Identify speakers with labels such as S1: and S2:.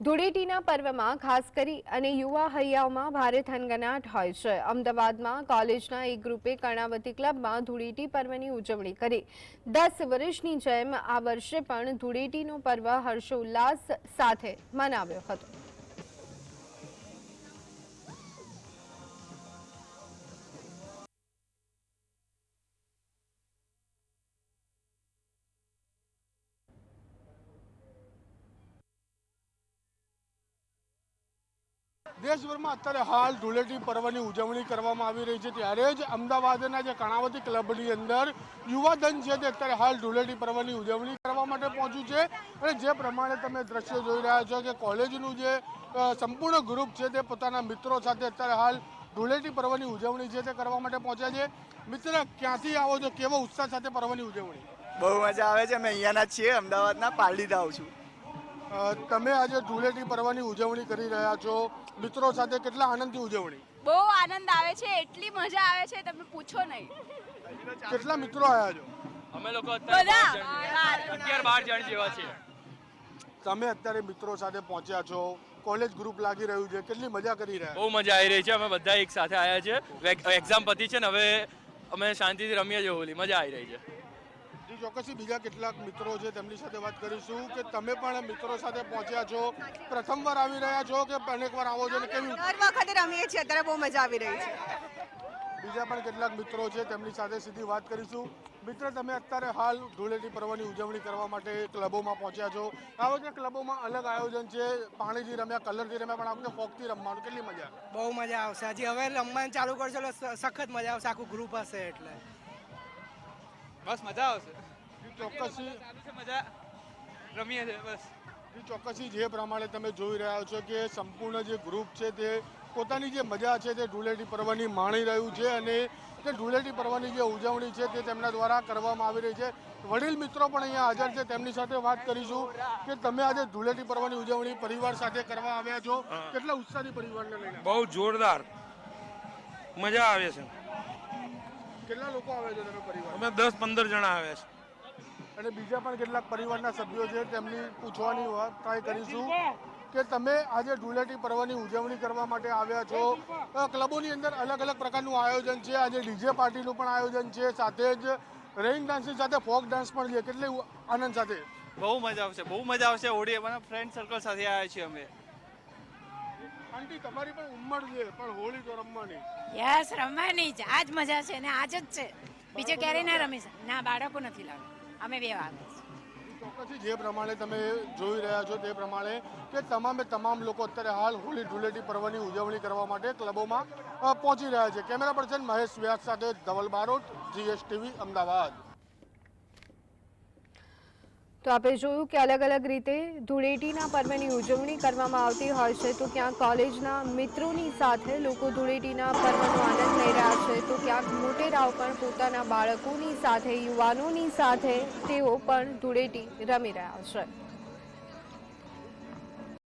S1: ધૂળેટીના પર્વમાં ખાસ કરી અને યુવા હૈયાઓમાં ભારે થનગનાટ હોય છે. અમદાવાદમાં કોલેજના એક ગ્રુપે કર્ણાવતી ક્લબમાં ધૂળેટી પર્વની ઉજવણી કરી. દસ વર્ષની જેમ આ વર્ષે પણ ધૂળેટીનો પર્વ હર્ષોલ્લાસ સાથે મનાવ્યો હતો.
S2: દેશભરમાં અત્યારે હાલ ધૂળેટી પર્વની ઉજવણી કરવામાં આવી રહી છે. ત્યારે જ અમદાવાદના જે કણાવતી ક્લબની અંદર યુવાધન છે તે અત્યારે હાલ ધૂળેટી પર્વની ઉજવણી કરવા માટે પહોંચ્યું છે. અને જે પ્રમાણે તમે દ્રશ્ય જોઈ રહ્યા છો કે કોલેજનું જે સંપૂર્ણ ગ્રુપ છે તે પોતાના મિત્રો સાથે અત્યારે હાલ ધૂળેટી પર્વની ઉજવણી છે તે કરવા માટે પહોંચ્યા છે. મિત્ર, ક્યાંથી આવો છો? કેવો ઉત્સાહ સાથે પર્વની ઉજવણી?
S3: બહુ મજા આવે છે. અમે અહીંયાના છીએ. અમદાવાદના પાલડીથી આવું છું.
S2: તમે આજે ધૂળેટી પર્વની ઉજવણી કરી રહ્યા છો. મિત્રો સાથે કેટલા આનંદથી ઉજવણી?
S4: બહુ આનંદ આવે છે એટલી મજા આવે છે તમે પૂછો નહીં.
S2: કેટલા મિત્રો આવ્યા છો?
S5: અમે લોકો અત્યારે બાર જણ જેવા છીએ.
S2: તમે અત્યારે મિત્રો સાથે પહોંચ્યા છો. કોલેજ ગ્રુપ લાગી રહ્યું છે. કેટલી મજા કરી રહ્યા
S5: બહુ મજા આવી રહી છે. અમે બધા એક સાથે આવ્યા છે એક્ઝામ પતી છે ને હવે અમે શાંતિથી રમીએ છીએ હોલી. મજા આવી રહી છે.
S2: જી ચોક્કસથી બીજા કેટલાક મિત્રો છે તેમની સાથે વાત કરીશું કે તમે પણ મિત્રો સાથે પહોંચ્યા છો પ્રથમવાર આવી રહ્યા છો કે અનેક વાર આવો છો ને કેવી
S6: દર વખતે રમીએ છીએ અત્યારે બહુ મજા આવી રહી છે.
S2: બીજા પણ કેટલાક મિત્રો છે તેમની સાથે સીધી વાત કરીશું. મિત્ર તમે અત્યારે હાલ ધૂળેટી પર્વની ઉજવણી કરવા માટે ક્લબોમાં પહોંચ્યા છો. આ વખતે ક્લબોમાં અલગ આયોજન છે પાણીથી રમ્યા કલરથી રમ્યા પણ આ વખતે ફોકથી રમવાનું કેટલી મજા
S7: બહુ મજા આવશે. હજી હવે રમવાનું ચાલુ કરશો એટલે સખત મજા આવશે આખું ગ્રુપ હશે એટલે.
S5: બસ મજા આવશે.
S2: ચોક્કસથી
S5: મજા. રમીએ છીએ બસ.
S2: જી, ચોક્કસથી જે પ્રમાણે તમે જોઈ રહ્યા છો કે સંપૂર્ણ જે ગ્રુપ છે તે પોતાની જે મજા છે તે ધૂળેટી પર્વની માણી રહ્યું છે અને તે ધૂળેટી પર્વની જે ઉજવણી છે તે તેમના દ્વારા કરવામાં આવી રહી છે. વડીલ મિત્રો પણ અહીંયા હાજર છે. તેમની સાથે વાત કરીશું કે તમે આજે ધૂળેટી પર્વની ઉજવણી પરિવાર સાથે કરવા આવ્યા છો. કેટલા ઉત્સાહથી પરિવારને લઈને?
S8: બહુ જોરદાર. મજા આવે છે.
S2: કેટલા લોકો આવે છે તમે પરિવાર
S8: અમે દસ પંદર જણા આવ્યા છે.
S2: અને બીજા પણ કેટલાક પરિવારના સભ્યો છે તેમની પૂછવાની વાત ટ્રાય કરીશું કે તમે આજે ધૂળેટી પર્વની ઉજવણી કરવા માટે આવ્યા છો. ક્લબોની અંદર અલગ અલગ પ્રકારનું આયોજન છે. આજે ડીજે પાર્ટીનું પણ આયોજન છે. સાથે જ રેઇન ડાન્સની સાથે ફોક ડાન્સ પણ છે. કેટલી આનંદ સાથે?
S3: બહુ મજા આવશે બહુ મજા આવશે. હોળી અમારા ફ્રેન્ડ સર્કલ સાથે આવ્યા છીએ અમે.
S2: આંટી તમારી પણ ઉંમર છે પણ હોળી તો રમવાની.
S9: યસ રમવાની જ. આજ મજા છે ને આજ જ છે. બીજે ક્યારે ના રમી ના બાળકો નથી લાવવા અમે બે વાગે
S2: ચોક્કસથી જે પ્રમાણે તમે જોઈ રહ્યા છો તે પ્રમાણે કે તમામે તમામ લોકો અત્યારે હાલ હોળી ધૂળેટી પર્વની ઉજવણી કરવા માટે ક્લબોમાં પહોંચી રહ્યા છે. કેમેરા પર્સન મહેશ વ્યાસ સાથે ધવલ બારોટ જીએસટીવી અમદાવાદ.
S1: તો આપણે જોયું કે અલગ અલગ રીતે ધૂળેટીના પર્વની ઉજવણી કરવામાં આવતી હોય છે. તો ક્યાંક કોલેજના મિત્રોની સાથે લોકો ધૂળેટીના પર્વનો આનંદ લઈ રહ્યા છે. તો ક્યાંક મોટેરાઓ પણ પોતાના બાળકોની સાથે, યુવાનોની સાથે તેઓ પણ ધૂળેટી રમી રહ્યા છે.